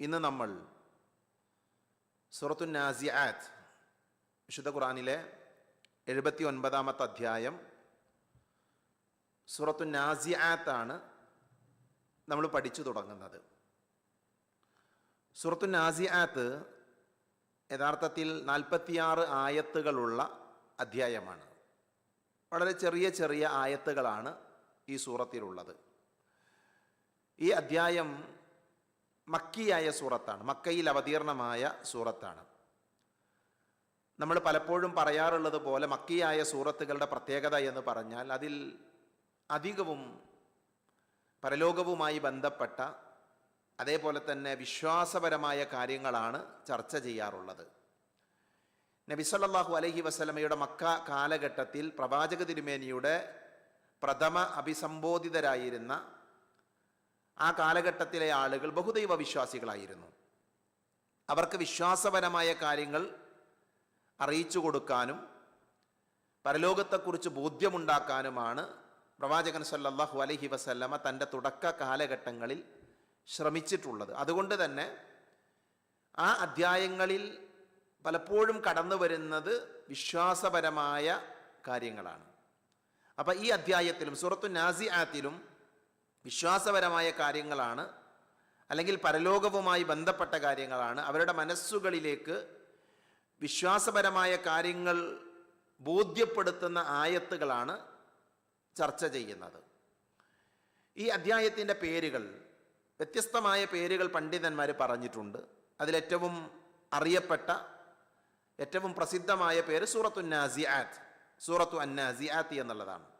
ഇന്ന് നമ്മൾ സുറത്തു നാസിയാത്ത് വിശുദ്ധ ഖുറാനിലെ എഴുപത്തി ഒൻപതാമത്തെ അധ്യായം. സുറത്തു നാസിയാത്താണ് നമ്മൾ പഠിച്ചു തുടങ്ങുന്നത്. സുറത്തു നാസിയാത്ത് യഥാർത്ഥത്തിൽ നാൽപ്പത്തിയാറ് ആയത്തുകളുള്ള അധ്യായമാണ്. വളരെ ചെറിയ ചെറിയ ആയത്തുകളാണ് ഈ സൂറത്തിലുള്ളത്. ഈ അധ്യായം മക്കിയായ സൂറത്താണ് മക്കയിൽ അവതീർണമായ സൂറത്താണ്. നമ്മൾ പലപ്പോഴും പറയാറുള്ളത് പോലെ മക്കിയായ സൂറത്തുകളുടെ പ്രത്യേകത എന്ന് പറഞ്ഞാൽ അതിൽ അധികവും പരലോകവുമായി ബന്ധപ്പെട്ട അതേപോലെ തന്നെ വിശ്വാസപരമായ കാര്യങ്ങളാണ് ചർച്ച ചെയ്യാറുള്ളത്. നബിസല്ലാഹു അലഹി വസ്ലമയുടെ മക്ക കാലഘട്ടത്തിൽ പ്രവാചക തിരുമേനിയുടെ പ്രഥമ അഭിസംബോധിതരായിരുന്ന ആ കാലഘട്ടത്തിലെ ആളുകൾ ബഹുദൈവ വിശ്വാസികളായിരുന്നു. അവർക്ക് വിശ്വാസപരമായ കാര്യങ്ങൾ അറിയിച്ചു കൊടുക്കാനും പരലോകത്തെക്കുറിച്ച് ബോധ്യമുണ്ടാക്കാനുമാണ് പ്രവാചകൻ സല്ലാഹു അലഹി വസല്ലമ തന്റെ തുടക്ക കാലഘട്ടങ്ങളിൽ ശ്രമിച്ചിട്ടുള്ളത്. അതുകൊണ്ട് തന്നെ ആ അധ്യായങ്ങളിൽ പലപ്പോഴും കടന്നു വരുന്നത് വിശ്വാസപരമായ കാര്യങ്ങളാണ്. അപ്പം ഈ അധ്യായത്തിലും സുറത്തു നാസി ആത്തിലും വിശ്വാസപരമായ കാര്യങ്ങളാണ് അല്ലെങ്കിൽ പരലോകവുമായി ബന്ധപ്പെട്ട കാര്യങ്ങളാണ്. അവരുടെ മനസ്സുകളിലേക്ക് വിശ്വാസപരമായ കാര്യങ്ങൾ ബോധ്യപ്പെടുത്തുന്ന ആയത്തുകളാണ് ചർച്ച ചെയ്യുന്നത്. ഈ അധ്യായത്തിന്റെ പേരുകൾ വ്യത്യസ്തമായ പേരുകൾ പണ്ഡിതന്മാർ പറഞ്ഞിട്ടുണ്ട്. അതിലേറ്റവും അറിയപ്പെട്ട ഏറ്റവും പ്രസിദ്ധമായ പേര് സൂറത്തു നാസിയാത്ത് സൂറത്തു അന്നാസിയാത്ത് എന്നുള്ളതാണ്.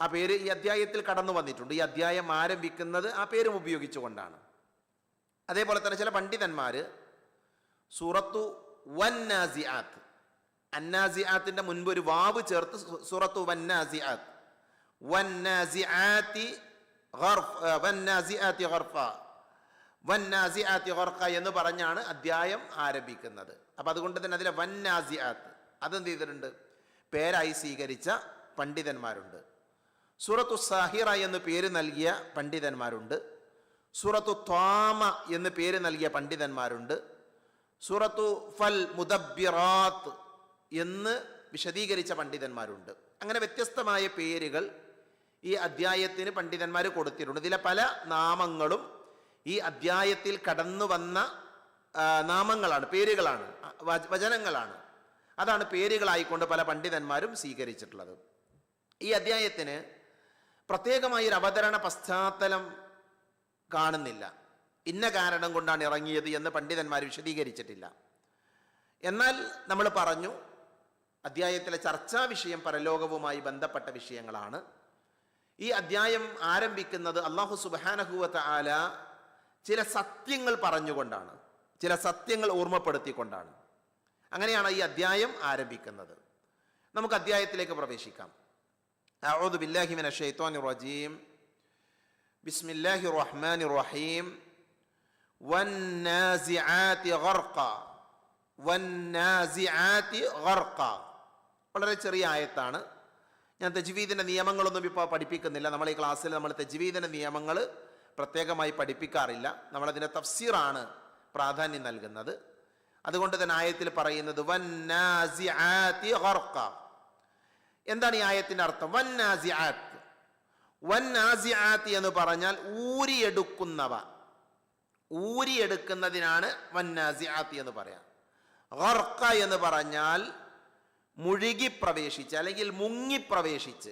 ആ പേര് ഈ അധ്യായത്തിൽ കടന്നു വന്നിട്ടുണ്ട്. ഈ അധ്യായം ആരംഭിക്കുന്നത് ആ പേരും ഉപയോഗിച്ചുകൊണ്ടാണ്. അതേപോലെ തന്നെ ചില പണ്ഡിതന്മാർ സൂറത്തു വന്നാസിയാത്ത് അന്നാസിയാത്തിന്റെ മുൻപ് ഒരു വാവ് ചേർത്ത് സൂറത്തു വന്നാസിയാത്ത്. വന്നാസി ആത്തി ഹർഫ വന്നാസി ആത്തി ഗർഖ എന്ന് പറഞ്ഞാണ് അധ്യായം ആരംഭിക്കുന്നത്. അപ്പം അതുകൊണ്ട് തന്നെ അതിലെ വന്നാസിയാത്ത് അതെന്ത് ചെയ്തിട്ടുണ്ട്? പേരായി സ്വീകരിച്ച പണ്ഡിതന്മാരുണ്ട്. സൂറത്തു സാഹിറ എന്ന് പേര് നൽകിയ പണ്ഡിതന്മാരുണ്ട്. സൂറത്തു ത്വാമ എന്ന് പേര് നൽകിയ പണ്ഡിതന്മാരുണ്ട്. സൂറത്തു ഫൽ മുദബിറാത്ത് എന്ന് വിശദീകരിച്ച പണ്ഡിതന്മാരുണ്ട്. അങ്ങനെ വ്യത്യസ്തമായ പേരുകൾ ഈ അദ്ധ്യായത്തിന് പണ്ഡിതന്മാർ കൊടുത്തിട്ടുണ്ട്. ഇതിലെ പല നാമങ്ങളും ഈ അദ്ധ്യായത്തിൽ കടന്നു വന്ന നാമങ്ങളാണ് പേരുകളാണ് വചനങ്ങളാണ്. അതാണ് പേരുകളായിക്കൊണ്ട് പല പണ്ഡിതന്മാരും സ്വീകരിച്ചിട്ടുള്ളത്. ഈ അദ്ധ്യായത്തിന് പ്രത്യേകമായ ഒരു അവതരണ പശ്ചാത്തലം കാണുന്നില്ല. ഇന്ന കാരണം കൊണ്ടാണ് ഇറങ്ങിയത് എന്ന് പണ്ഡിതന്മാർ വിശദീകരിച്ചിട്ടില്ല. എന്നാൽ നമ്മൾ പറഞ്ഞു അധ്യായത്തിലെ ചർച്ചാ വിഷയം പരലോകവുമായി ബന്ധപ്പെട്ട വിഷയങ്ങളാണ്. ഈ അധ്യായം ആരംഭിക്കുന്നത് അള്ളാഹു സുബാനഹുവത്ത് ആല ചില സത്യങ്ങൾ പറഞ്ഞുകൊണ്ടാണ് ചില സത്യങ്ങൾ ഓർമ്മപ്പെടുത്തിക്കൊണ്ടാണ്. അങ്ങനെയാണ് ഈ അധ്യായം ആരംഭിക്കുന്നത്. നമുക്ക് അധ്യായത്തിലേക്ക് പ്രവേശിക്കാം. أعوذ بالله من الشيطان الرجيم بسم الله الرحمن الرحيم والنازعات غرقا والنازعات غرقا വളരെ ചെറിയ ആയത്താണ് ഞാൻ തെജ്വീദിൻ്റെ നിയമങ്ങളൊന്നും ഇപ്പോൾ പഠിപ്പിക്കുന്നില്ല നമ്മൾ ഈ ക്ലാസ്സിൽ നമ്മൾ തെജ്വീദിൻ്റെ നിയമങ്ങൾ പ്രത്യേകമായി പഠിപ്പിക്കാറില്ല നമ്മളതിൻ്റെ തഫ്സീറാണ് പ്രാധാന്യം നൽകുന്നത് അതുകൊണ്ട് തന്നെ ആയത്തിൽ പറയുന്നത് വന്നാസിആതി ഗർഖ എന്താണ് ഈ ആയത്തിന്റെ അർത്ഥം? വന്നാസിആത്ത്. വന്നാസിആത്ത് എന്ന് പറഞ്ഞാൽ ഊരിയെടുക്കുന്നവ. ഊരിയെടുക്കുന്നതിനാണ് വന്നാസിആത്ത് എന്ന് പറയാം. ഗർഖ എന്ന് പറഞ്ഞാൽ മുഴുകി പ്രവേശിച്ച് അല്ലെങ്കിൽ മുങ്ങി പ്രവേശിച്ച്.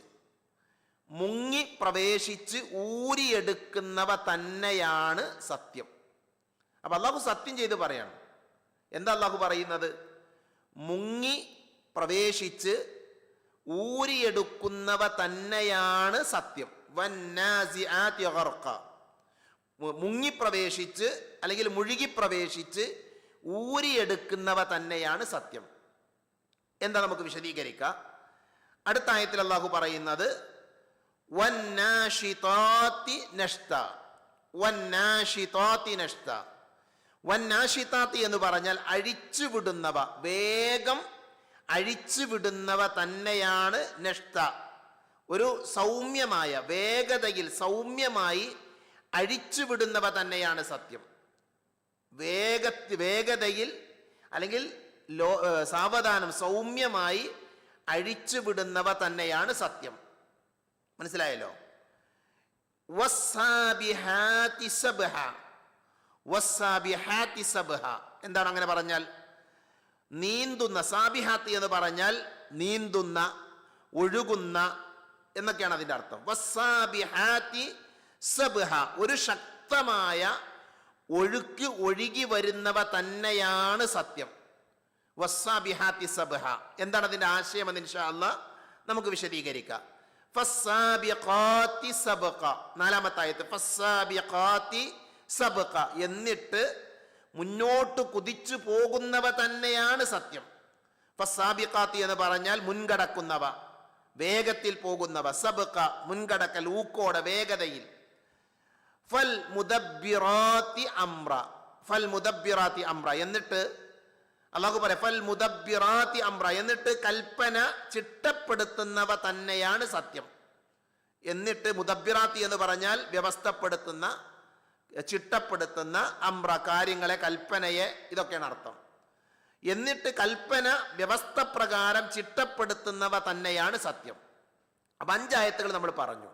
മുങ്ങി പ്രവേശിച്ച് ഊരിയെടുക്കുന്നവ തന്നെയാണ് സത്യം. അപ്പൊ അള്ളാഹു സത്യം ചെയ്ത് പറയണം. എന്താ അള്ളാഹു പറയുന്നത്? മുങ്ങി പ്രവേശിച്ച് ഊരിയെടുക്കുന്നവ തന്നെയാണ് സത്യം. മുങ്ങിപ്രവേശിച്ച് അല്ലെങ്കിൽ മുഴുകിപ്രവേശിച്ച് ഊരിയെടുക്കുന്നവ തന്നെയാണ് സത്യം. എന്താ നമുക്ക് വിശദീകരിക്കാം? അടുത്ത ആയത്തിൽ അള്ളാഹു പറയുന്നത് എന്ന് പറഞ്ഞാൽ അഴിച്ചുവിടുന്നവ. വേഗം അഴിച്ചുവിടുന്നവ തന്നെയാണ് നഷ്ത ഒരു സൗമ്യമായ വേഗതയിൽ സൗമ്യമായി അഴിച്ചുവിടുന്നവ തന്നെയാണ് സത്യം. വേഗ വേഗതയിൽ അല്ലെങ്കിൽ ലോ സാവധാനം സൗമ്യമായി അഴിച്ചുവിടുന്നവ തന്നെയാണ് സത്യം. മനസ്സിലായല്ലോ. എന്താണ് അങ്ങനെ പറഞ്ഞാൽ? നീന്തുന്ന സാബിഹാത്തി എന്ന് പറഞ്ഞാൽ നീന്തുന്ന ഒഴുകുന്ന എന്നൊക്കെയാണ് അതിന്റെ അർത്ഥം വസാബിഹാത്തി സബ്ഹ. ഒരു ശക്തമായ ഒഴുക്ക് ഒഴുകി വരുന്നവ തന്നെയാണ് സത്യം വസ്സാബിഹാത്തി സബ്ഹ. എന്താണ് അതിന്റെ ആശയം എന്ന് ഇൻഷാ അല്ലാ നമുക്ക് വിശദീകരിക്കാം ഫസ്സാബിഖാത്തി സബ്ഖ. നാലാമത്തെ ആയത്ത് ഫസ്സാബിഖാത്തി സബ്ഖ. എന്നിട്ട് മുന്നോട്ട് കുതിച്ചു പോകുന്നവ തന്നെയാണ് സത്യം. ഫസാബിക്കാത്തി എന്ന് പറഞ്ഞാൽ മുൻകടക്കുന്നവ വേഗത്തിൽ പോകുന്നവ. സബക്ക മുൻകടക്കൽ ഊക്കോടെ വേഗതയിൽ. ഫൽ മുദബിറാത്തി അമ്ര ഫൽ മുദബിറാത്തി അമ്ര എന്നിട്ട് അള്ളാഹു പറയാം ഫൽ മുദബിറാത്തി അമ്ര എന്നിട്ട് കൽപ്പന ചിട്ടപ്പെടുത്തുന്നവ തന്നെയാണ് സത്യം. എന്നിട്ട് മുദബിറാത്തി എന്ന് പറഞ്ഞാൽ വ്യവസ്ഥപ്പെടുത്തുന്ന ചിട്ടപ്പെടുത്തുന്ന അമ്ര കാര്യങ്ങളെ കൽപ്പനയെ ഇതൊക്കെയാണ് അർത്ഥം. എന്നിട്ട് കൽപ്പന വ്യവസ്ഥ പ്രകാരം ചിട്ടപ്പെടുത്തുന്നവ തന്നെയാണ് സത്യം. പഞ്ചായത്തുകൾ നമ്മൾ പറഞ്ഞു.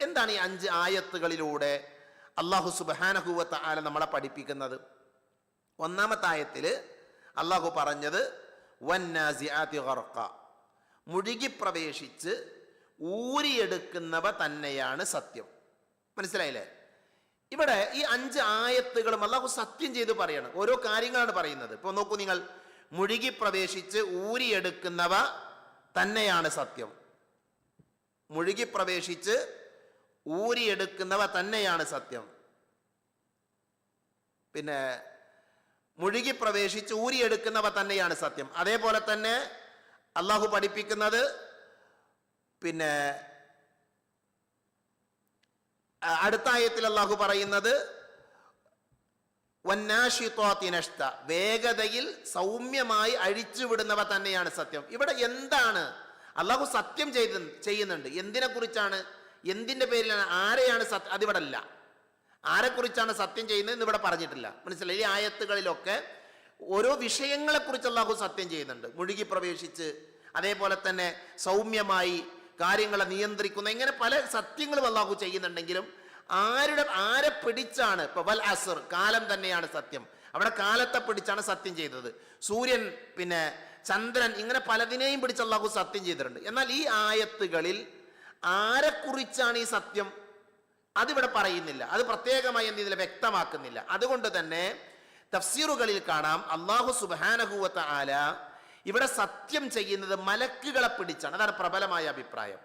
എന്താണ് ഈ അഞ്ച് ആയത്തുകളിലൂടെ അള്ളാഹു സുബ്ഹാനഹു ആല നമ്മളെ പഠിപ്പിക്കുന്നത്? ഒന്നാമത്തെ ആയത്തിൽ അള്ളാഹു പറഞ്ഞത് വന്നാസിയാതി ഹർക്ക മുഴുകി പ്രവേശിച്ച് ഊരിയെടുക്കുന്നവ തന്നെയാണ് സത്യം. മനസ്സിലായില്ലേ? ഇവിടെ ഈ അഞ്ച് ആയത്തുകളും അള്ളാഹു സത്യം ചെയ്ത് പറയണം. ഓരോ കാര്യങ്ങളാണ് പറയുന്നത്. ഇപ്പൊ നോക്കൂ നിങ്ങൾ. മുഴുകി പ്രവേശിച്ച് ഊരിയെടുക്കുന്നവ തന്നെയാണ് സത്യം. മുഴുകി പ്രവേശിച്ച് ഊരിയെടുക്കുന്നവ തന്നെയാണ് സത്യം. പിന്നെ മുഴുകി പ്രവേശിച്ച് ഊരിയെടുക്കുന്നവ തന്നെയാണ് സത്യം. അതേപോലെ തന്നെ അള്ളാഹു പഠിപ്പിക്കുന്നത് പിന്നെ അടുത്ത ആയത്തിൽ അള്ളാഹു പറയുന്നത് വന്നാഷിത്വാത്തി നഷ്ത വേഗതയിൽ സൗമ്യമായി അഴിച്ചുവിടുന്നവ തന്നെയാണ് സത്യം. ഇവിടെ എന്താണ്? അള്ളാഹു സത്യം ചെയ്ത് ചെയ്യുന്നുണ്ട്. എന്തിനെ കുറിച്ചാണ് എന്തിന്റെ പേരിലാണ്? ആരെയാണ് സത്യം അതിവിടെ അല്ല ആരെക്കുറിച്ചാണ് സത്യം ചെയ്യുന്നത് എന്ന് ഇവിടെ പറഞ്ഞിട്ടില്ല. മനസ്സിലായി? ഈ ആയത്തുകളിലൊക്കെ ഓരോ വിഷയങ്ങളെക്കുറിച്ച് അള്ളാഹു സത്യം ചെയ്യുന്നുണ്ട്. മുഴുകി പ്രവേശിച്ച് അതേപോലെ തന്നെ സൗമ്യമായി കാര്യങ്ങളെ നിയന്ത്രിക്കുന്ന ഇങ്ങനെ പല സത്യങ്ങളും അള്ളാഹു ചെയ്യുന്നുണ്ടെങ്കിലും ആരുടെ ആരെ പിടിച്ചാണ്? ഇപ്പൊ വൽ അസർ കാലം തന്നെയാണ് സത്യം. അവിടെ കാലത്തെ പിടിച്ചാണ് സത്യം ചെയ്തത്. സൂര്യൻ പിന്നെ ചന്ദ്രൻ ഇങ്ങനെ പലതിനെയും പിടിച്ച് അള്ളാഹു സത്യം ചെയ്തിട്ടുണ്ട്. എന്നാൽ ഈ ആയത്തുകളിൽ ആരെക്കുറിച്ചാണ് ഈ സത്യം അതിവിടെ പറയുന്നില്ല. അത് പ്രത്യേകമായി എന്ത് ഇതിൽ വ്യക്തമാക്കുന്നില്ല. അതുകൊണ്ട് തന്നെ തഫ്സീറുകളിൽ കാണാം അള്ളാഹു സുബാനഹുവത്ത ആല ഇവിടെ സത്യം ചെയ്യുന്നത് മലക്കുകളെ പിടിച്ചാണ്. അതാണ് പ്രബലമായ അഭിപ്രായം.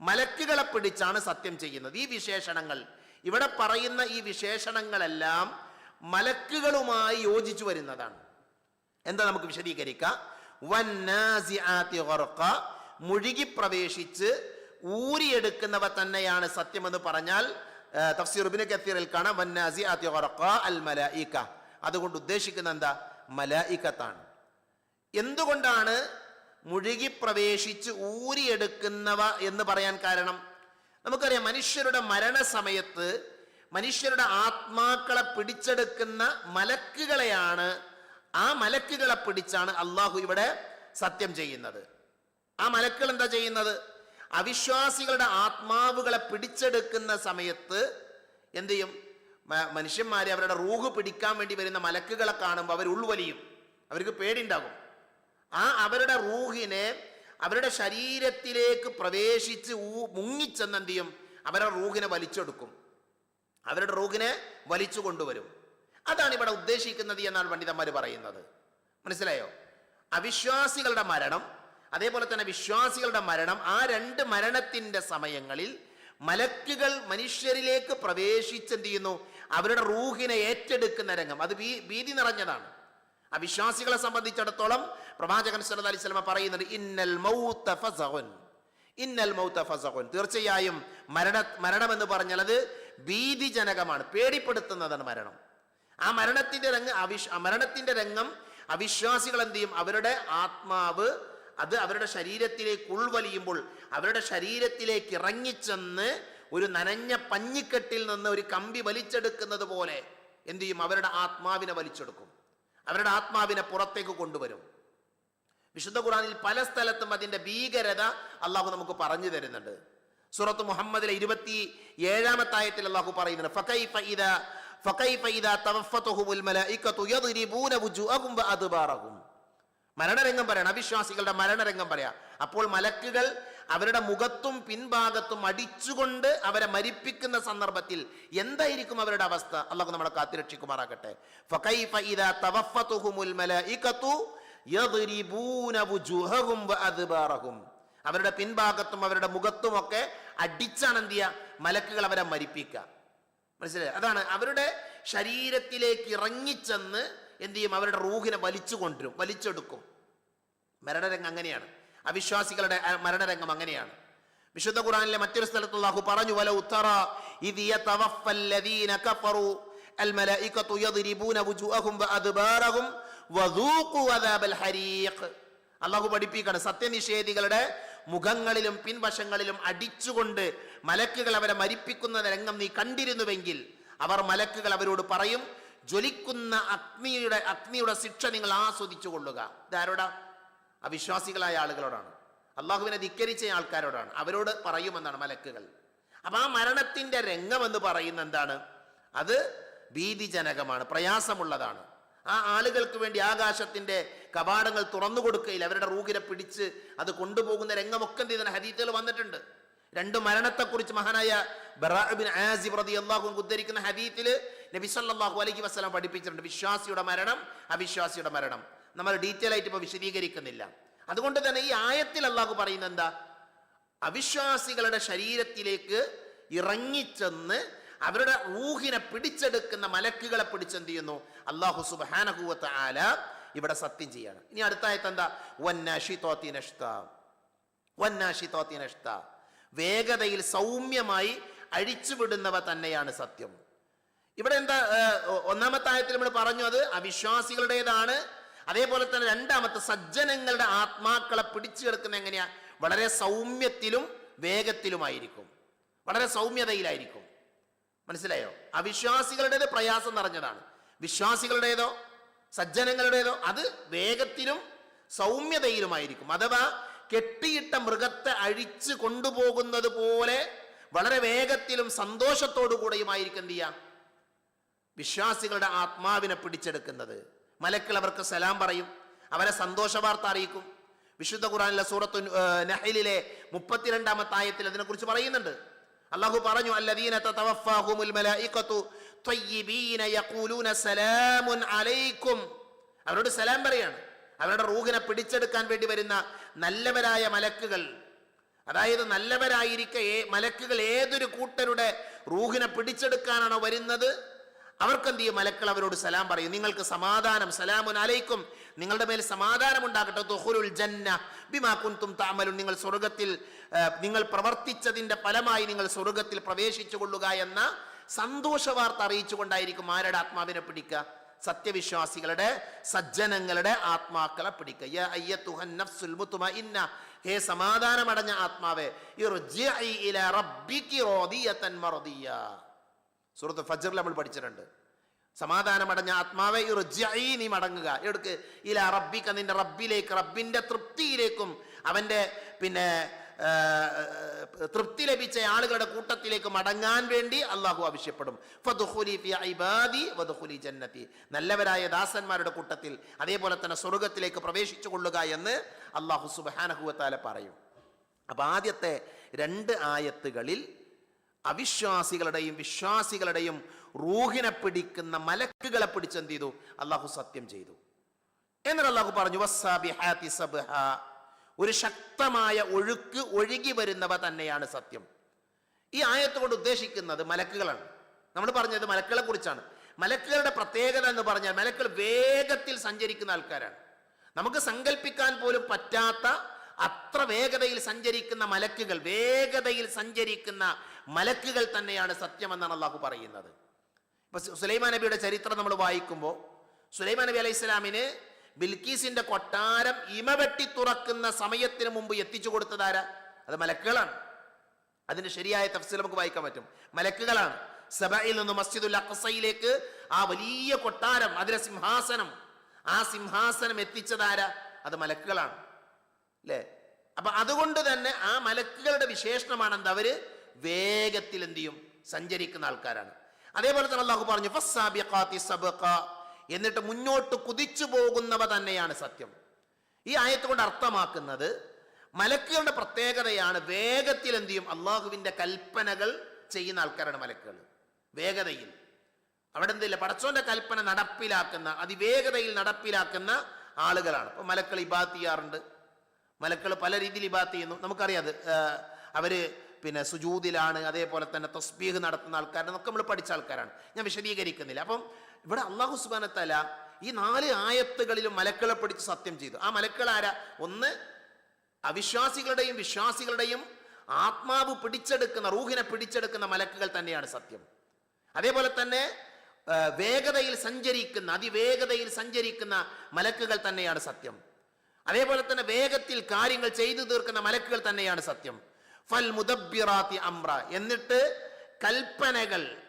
മലക്കുകളെ പിടിച്ചാണ് സത്യം ചെയ്യുന്നത്. ഈ വിശേഷണങ്ങൾ ഇവിടെ പറയുന്ന ഈ വിശേഷണങ്ങളെല്ലാം മലക്കുകളുമായി യോജിച്ചു വരുന്നതാണ്. എന്താ നമുക്ക് വിശദീകരിക്കാം? മുഴുകി പ്രവേശിച്ച് ഊരിയെടുക്കുന്നവ തന്നെയാണ് സത്യമെന്ന് പറഞ്ഞാൽ തഫ്സീർബിന് കത്തീറിൽ കാണാം അൽ അതുകൊണ്ട് ഉദ്ദേശിക്കുന്ന എന്താ? മലായിക്കത്താണ് എന്തുകൊണ്ടാണ് മുഴുകി പ്രവേശിച്ച് ഊരിയെടുക്കുന്നവ എന്ന് പറയാൻ കാരണം? നമുക്കറിയാം മനുഷ്യരുടെ മരണസമയത്ത് മനുഷ്യരുടെ ആത്മാക്കളെ പിടിച്ചെടുക്കുന്ന മലക്കുകളെയാണ് ആ മലക്കുകളെ പിടിച്ചാണ് അള്ളാഹു ഇവിടെ സത്യം ചെയ്യുന്നത്. ആ മലക്കുകൾ എന്താ ചെയ്യുന്നത്? അവിശ്വാസികളുടെ ആത്മാവുകളെ പിടിച്ചെടുക്കുന്ന സമയത്ത് എന്ത് ചെയ്യും? മനുഷ്യന്മാരെ അവരുടെ റൂഹ് പിടിക്കാൻ വേണ്ടി വരുന്ന മലക്കുകളെ കാണുമ്പോൾ അവർ ഉൾവലിയും. അവർക്ക് പേടിണ്ടാകും ആ അവരുടെ റൂഹിനെ അവരുടെ ശരീരത്തിലേക്ക് പ്രവേശിച്ച് ഊ മുങ്ങിച്ചെന്ന് എന്ത് ചെയ്യും? അവരുടെ റൂഹിനെ വലിച്ചെടുക്കും. അവരുടെ റൂഹിനെ വലിച്ചു കൊണ്ടുവരും. അതാണ് ഇവിടെ ഉദ്ദേശിക്കുന്നത് എന്നാണ് പണ്ഡിതന്മാർ പറയുന്നത്. മനസ്സിലായോ? അവിശ്വാസികളുടെ മരണം അതേപോലെ തന്നെ വിശ്വാസികളുടെ മരണം ആ രണ്ട് മരണത്തിന്റെ സമയങ്ങളിൽ മലക്കുകൾ മനുഷ്യരിലേക്ക് പ്രവേശിച്ചെന്ത് ചെയ്യുന്നു അവരുടെ റൂഹിനെ ഏറ്റെടുക്കുന്ന രംഗം. അത് ഭീതി നിറഞ്ഞതാണ്. അവിശ്വാസികളെ സംബന്ധിച്ചിടത്തോളം പ്രവാചകൻ സല്ലല്ലാഹു അലൈഹി വസല്ലം പറയുന്നുണ്ട് ഇന്നൽ മൗത്ത ഫസഖുൻ ഇന്നൽ മൗത്ത ഫസഖുൻ തീർച്ചയായും മരണ മരണം എന്ന് പറഞ്ഞാൽ അത് ഭീതിജനകമാണ് പേടിപ്പെടുത്തുന്നതാണ് മരണം. ആ മരണത്തിന്റെ രംഗം മരണത്തിന്റെ രംഗം അവിശ്വാസികൾ എന്ത് ചെയ്യും? അവരുടെ ആത്മാവ് അത് അവരുടെ ശരീരത്തിലേക്ക് ഉൾവലിയുമ്പോൾ അവരുടെ ശരീരത്തിലേക്ക് ഇറങ്ങിച്ചെന്ന് ഒരു നനഞ്ഞ പഞ്ഞിക്കെട്ടിൽ നിന്ന് ഒരു കമ്പി വലിച്ചെടുക്കുന്നത് പോലെ എന്ത് ചെയ്യും? അവരുടെ ആത്മാവിനെ വലിച്ചെടുക്കും. അവരുടെ ആത്മാവിനെ പുറത്തേക്ക് കൊണ്ടുവരും. വിശുദ്ധ ഖുറാനിൽ പല സ്ഥലത്തും അതിന്റെ ഭീകരത അള്ളാഹു നമുക്ക് പറഞ്ഞു തരുന്നുണ്ട്. സൂറത്ത് മുഹമ്മദിലെ ഇരുപത്തി ഏഴാമത്തായത്തിൽ അള്ളാഹു പറയുന്നുണ്ട് ഫകൈഫ ഇദാ ഫകൈഫ ഇദാ തവഫത്തുഹുമുൽ മലായികതു യദ്രിബൂന വുജൂഹകും വഅദ്ബാറഹും. മരണരംഗം പറയണം അവിശ്വാസികളുടെ മരണരംഗം പറയാം. അപ്പോൾ മലക്കുകൾ അവരുടെ മുഖത്തും പിൻഭാഗത്തും അടിച്ചുകൊണ്ട് അവരെ മരിപ്പിക്കുന്ന സന്ദർഭത്തിൽ എന്തായിരിക്കും അവരുടെ അവസ്ഥ? അള്ളാഹു നമ്മളെ കാത്തിരക്ഷിക്കുമാറാകട്ടെ അവരുടെ പിൻഭാഗത്തും അവരുടെ മുഖത്തും ഒക്കെ അടിച്ചാണ് എന്ത് ചെയ്യുക മലക്കുകൾ അവരെ മരിപ്പിക്കുക. മനസ്സിലായി? അതാണ് അവരുടെ ശരീരത്തിലേക്ക് ഇറങ്ങിച്ചെന്ന് എന്ത് ചെയ്യും? അവരുടെ റൂഹിനെ വലിച്ചു കൊണ്ടുവരും. വലിച്ചെടുക്കും. മരണരംഗം അങ്ങനെയാണ്. അവിശ്വാസികളുടെ മരണരംഗം അങ്ങനെയാണ്. വിശുദ്ധ ഖുറാനിലെ മറ്റൊരു സ്ഥലത്ത് അള്ളാഹു പറഞ്ഞു വല ഉത്തറ അള്ളാഹു പഠിപ്പിക്കുകയാണ് സത്യനിഷേധികളുടെ മുഖങ്ങളിലും പിൻവശങ്ങളിലും അടിച്ചുകൊണ്ട് മലക്കുകൾ അവരെ മരിപ്പിക്കുന്ന രംഗം നീ കണ്ടിരുന്നുവെങ്കിൽ അവർ മലക്കുകൾ അവരോട് പറയും ജ്വലിക്കുന്ന അഗ്നിയുടെ അഗ്നിയുടെ ശിക്ഷ നിങ്ങൾ ആസ്വദിച്ചു കൊള്ളുക ഇതാരോടാ? അവിശ്വാസികളായ ആളുകളോടാണ്. അള്ളാഹുവിനെ ധിക്കരിച്ച ആൾക്കാരോടാണ്. അവരോട് പറയുമെന്നാണ് മലക്കുകൾ. അപ്പൊ ആ മരണത്തിന്റെ രംഗം എന്ന് പറയുന്ന എന്താണ്? അത് ഭീതിജനകമാണ് പ്രയാസമുള്ളതാണ്. ആ ആളുകൾക്ക് വേണ്ടി ആകാശത്തിന്റെ കവാടങ്ങൾ തുറന്നു കൊടുക്കുകയില്ല അവരുടെ റൂഹിനെ പിടിച്ച് അത് കൊണ്ടുപോകുന്ന രംഗമൊക്കെ എന്ത് ഹരീത്തുകൾ വന്നിട്ടുണ്ട്. രണ്ട് മരണത്തെക്കുറിച്ച് മഹാനായ ബറാബിൻ ആസിബ് റതി അള്ളാഹു ഉദ്ധരിക്കുന്ന ഹദീത്തിൽ നബി സല്ലല്ലാഹു അലൈഹി വസല്ലം പഠിപ്പിച്ചിട്ടുണ്ട്. വിശ്വാസിയുടെ മരണം അവിശ്വാസിയുടെ മരണം. നമ്മൾ ഡീറ്റെയിൽ ആയിട്ട് ഇപ്പോൾ വിശദീകരിക്കുന്നില്ല. അതുകൊണ്ട് തന്നെ ഈ ആയത്തിൽ അള്ളാഹു പറയുന്നത് എന്താ? അവിശ്വാസികളുടെ ശരീരത്തിലേക്ക് ഇറങ്ങിച്ചെന്ന് അവരുടെ ഊഹിനെ പിടിച്ചെടുക്കുന്ന മലക്കുകളെ പിടിച്ചെന്ത് ചെയ്യുന്നു? അള്ളാഹു സുബാനഹുവത്ത് ആല ഇവിടെ സത്യം ചെയ്യാണ്. ഇനി അടുത്ത ആയത്ത് എന്താ? വന്നാഷി തോത്തി നഷ്ത വന്നാഷി തോത്തി നഷ്ത വേഗതയിൽ സൗമ്യമായി അഴിച്ചുവിടുന്നവ തന്നെയാണ് സത്യം. ഇവിടെ എന്താ ഒന്നാമത്തെ ആയത്തിൽ നമ്മൾ പറഞ്ഞു അത് അവിശ്വാസികളുടേതാണ്. അതേപോലെ തന്നെ രണ്ടാമത്തെ സജ്ജനങ്ങളുടെ ആത്മാക്കളെ പിടിച്ചു കിടക്കുന്ന എങ്ങനെയാ? വളരെ സൗമ്യത്തിലും വേഗത്തിലുമായിരിക്കും. വളരെ സൗമ്യതയിലായിരിക്കും. മനസ്സിലായോ? അവിശ്വാസികളുടേത് പ്രയാസം നിറഞ്ഞതാണ്. വിശ്വാസികളുടേതോ സജ്ജനങ്ങളുടേതോ അത് വേഗത്തിലും സൗമ്യതയിലുമായിരിക്കും. അഥവാ കെട്ടിയിട്ട മൃഗത്തെ അഴിച്ച് കൊണ്ടുപോകുന്നത് പോലെ വളരെ വേഗത്തിലും സന്തോഷത്തോടു കൂടെയുമായിരിക്കും എന്ത് ചെയ്യാം വിശ്വാസികളുടെ ആത്മാവിനെ പിടിച്ചെടുക്കുന്നത്. മലക്കൾ അവർക്ക് സലാം പറയും. അവരെ സന്തോഷ വാർത്ത അറിയിക്കും. വിശുദ്ധ ഖുറാനിലെ സൂറത്തു നഹലിലെ മുപ്പത്തിരണ്ടാമത്തെ ആയത്തിൽ അതിനെക്കുറിച്ച് പറയുന്നുണ്ട്. അള്ളാഹു പറഞ്ഞു അല്ലദീന യഖൂലൂന അലൈക്കും. അവരോട് സലാം പറയാണ്. അവരുടെ റൂഹിനെ പിടിച്ചെടുക്കാൻ വേണ്ടി വരുന്ന നല്ലവരായ മലക്കുകൾ. അതായത് നല്ലവരായിരിക്കെ മലക്കുകൾ ഏതൊരു കൂട്ടരുടെ റൂഹിനെ പിടിച്ചെടുക്കാനാണോ വരുന്നത്? അവർക്ക് എന്ത് ചെയ്യും മലക്കൾ അവരോട് സലാം പറയും? നിങ്ങൾക്ക് സമാധാനം സലാമുൻ അലൈക്കും. നിങ്ങളുടെ മേൽ സമാധാനം ഉണ്ടാകട്ടെ തുഹുരുൽ ജന്ന. ബിമാ കുന്തും താമലും നിങ്ങൾ സ്വർഗത്തിൽ നിങ്ങൾ പ്രവർത്തിച്ചതിന്റെ ഫലമായി നിങ്ങൾ സ്വർഗത്തിൽ പ്രവേശിച്ചു കൊള്ളുക എന്ന സന്തോഷ വാർത്ത അറിയിച്ചുകൊണ്ടായിരിക്കും ആരുടെ ആത്മാവിനെ പിടിക്കുക? സത്യവിശ്വാസികളുടെ സജ്ജനങ്ങളുടെ ആത്മാക്കളെ പിടിക്കുക. ഹേ സമാധാനമടഞ്ഞ ആത്മാവേ സൂറത്ത് ഫജറിൽ നമ്മൾ പഠിച്ചിട്ടുണ്ട്. സമാധാനമടഞ്ഞ ആത്മാവേ ഇർജിഇ നീ മടങ്ങുക. എടുക്ക്. ഇല റബ്ബിക്ക നിന്റെ റബ്ബിലേക്ക് റബ്ബിന്റെ തൃപ്തിയിലേക്കും അവന്റെ പിന്നെ തൃപ്തി ലഭിച്ച ആളുകളുടെ കൂട്ടത്തിലേക്ക് മടങ്ങാൻ വേണ്ടി അള്ളാഹു ആവശ്യപ്പെടും. നല്ലവരായ ദാസന്മാരുടെ കൂട്ടത്തിൽ അതേപോലെ തന്നെ സ്വർഗത്തിലേക്ക് പ്രവേശിച്ചു കൊള്ളുക എന്ന് അള്ളാഹു സുബ്ഹാനഹു വതആല പറയും. അപ്പൊ ആദ്യത്തെ രണ്ട് ആയത്തുകളിൽ അവിശ്വാസികളുടെയും വിശ്വാസികളുടെയും റൂഹിനെ പിടിക്കുന്ന മലക്കുകളെ പിടിച്ചെന്ത് ചെയ്തു? അള്ളാഹു സത്യം ചെയ്തു. എന്നിട്ട് അള്ളാഹു പറഞ്ഞു "വസ്സാബിഹാത്തി സബ്ഹാ." ഒരു ശക്തമായ ഒഴുക്ക് ഒഴുകി വരുന്നവ തന്നെയാണ് സത്യം. ഈ ആയത്ത് കൊണ്ട് ഉദ്ദേശിക്കുന്നത് മലക്കുകളാണ്. നമ്മൾ പറഞ്ഞത് മലക്കുകളെ കുറിച്ചാണ്. മലക്കുകളുടെ പ്രത്യേകത എന്ന് പറഞ്ഞാൽ മലക്കൾ വേഗത്തിൽ സഞ്ചരിക്കുന്ന ആൾക്കാരാണ്. നമുക്ക് സങ്കല്പിക്കാൻ പോലും പറ്റാത്ത അത്ര വേഗതയിൽ സഞ്ചരിക്കുന്ന മലക്കുകൾ വേഗതയിൽ സഞ്ചരിക്കുന്ന മലക്കുകൾ തന്നെയാണ് സത്യമെന്നാണ് അള്ളാഹു പറയുന്നത്. ഇപ്പൊ സുലൈമാ സുലൈമാൻ നബിയുടെ ചരിത്രം നമ്മൾ വായിക്കുമ്പോൾ സുലൈമാൻ നബി അലൈഹി സ്വലാമിന് ബിൽക്കീസിന്റെ കൊട്ടാരം ഇമവെട്ടി തുറക്കുന്ന സമയത്തിന് മുമ്പ് എത്തിച്ചു കൊടുത്തതാരാ അത് മലക്കുകളാണ്. അതിന്റെ ശരിയായ തഫ്സീൽ നമുക്ക് വായിക്കാൻ പറ്റും. മലക്കുകളാണ്. സബയിൽ നിന്ന് മസ്ജിദുൽ അഖസയിലേക്ക് ആ വലിയ കൊട്ടാരം അതിലെ സിംഹാസനം ആ സിംഹാസനം എത്തിച്ചതാരാ അത് മലക്കുകളാണ്. അല്ലേ? അപ്പൊ അതുകൊണ്ട് തന്നെ ആ മലക്കുകളുടെ വിശേഷണമാണ് എന്താ അവർ? വേഗത്തിൽ എന്ത് ചെയ്യും? സഞ്ചരിക്കുന്ന ആൾക്കാരാണ്. അതേപോലെ തന്നെ അള്ളാഹു പറഞ്ഞു എന്നിട്ട് മുന്നോട്ട് കുതിച്ചു പോകുന്നവ തന്നെയാണ് സത്യം. ഈ ആയത്ത് കൊണ്ട് അർത്ഥമാക്കുന്നത് മലക്കുകളുടെ പ്രത്യേകതയാണ് വേഗത്തിൽ എന്ത് ചെയ്യും? അള്ളാഹുവിന്റെ കൽപ്പനകൾ ചെയ്യുന്ന ആൾക്കാരാണ് മലക്കുകൾ. വേഗതയിൽ. അവിടെ എന്തില്ല പടച്ചോന്റെ കൽപ്പന നടപ്പിലാക്കുന്ന അതിവേഗതയിൽ നടപ്പിലാക്കുന്ന ആളുകളാണ്. ഇപ്പൊ മലക്കൾ ഇബാത്ത് ചെയ്യാറുണ്ട്. മലക്കൾ പല രീതിയിൽ ഇബാത്ത് ചെയ്യുന്നു. നമുക്കറിയാം അവർ പിന്നെ സുജൂതിലാണ് അതേപോലെ തന്നെ തസ്ബീഹ് നടത്തുന്ന ആൾക്കാരാണ്. ഒക്കെ നമ്മൾ പഠിച്ച ആൾക്കാരാണ്. ഞാൻ വിശദീകരിക്കുന്നില്ല. അപ്പം ഇവിടെ അള്ളാഹു സുബാനത്തല ഈ നാല് ആയത്തുകളിലും മലക്കളെ പിടിച്ച് സത്യം ചെയ്തു. ആ മലക്കൾ ആരാ? ഒന്ന് അവിശ്വാസികളുടെയും വിശ്വാസികളുടെയും ആത്മാവ് പിടിച്ചെടുക്കുന്ന റൂഹിനെ പിടിച്ചെടുക്കുന്ന മലക്കുകൾ തന്നെയാണ് സത്യം. അതേപോലെ തന്നെ വേഗതയിൽ സഞ്ചരിക്കുന്ന അതിവേഗതയിൽ സഞ്ചരിക്കുന്ന മലക്കുകൾ തന്നെയാണ് സത്യം. അതേപോലെ തന്നെ വേഗത്തിൽ കാര്യങ്ങൾ ചെയ്തു തീർക്കുന്ന മലക്കുകൾ തന്നെയാണ് സത്യം. ഫൽ മുദബിറാത്തി അമ്ര എന്നിട്ട് കൽപ്പനകൾ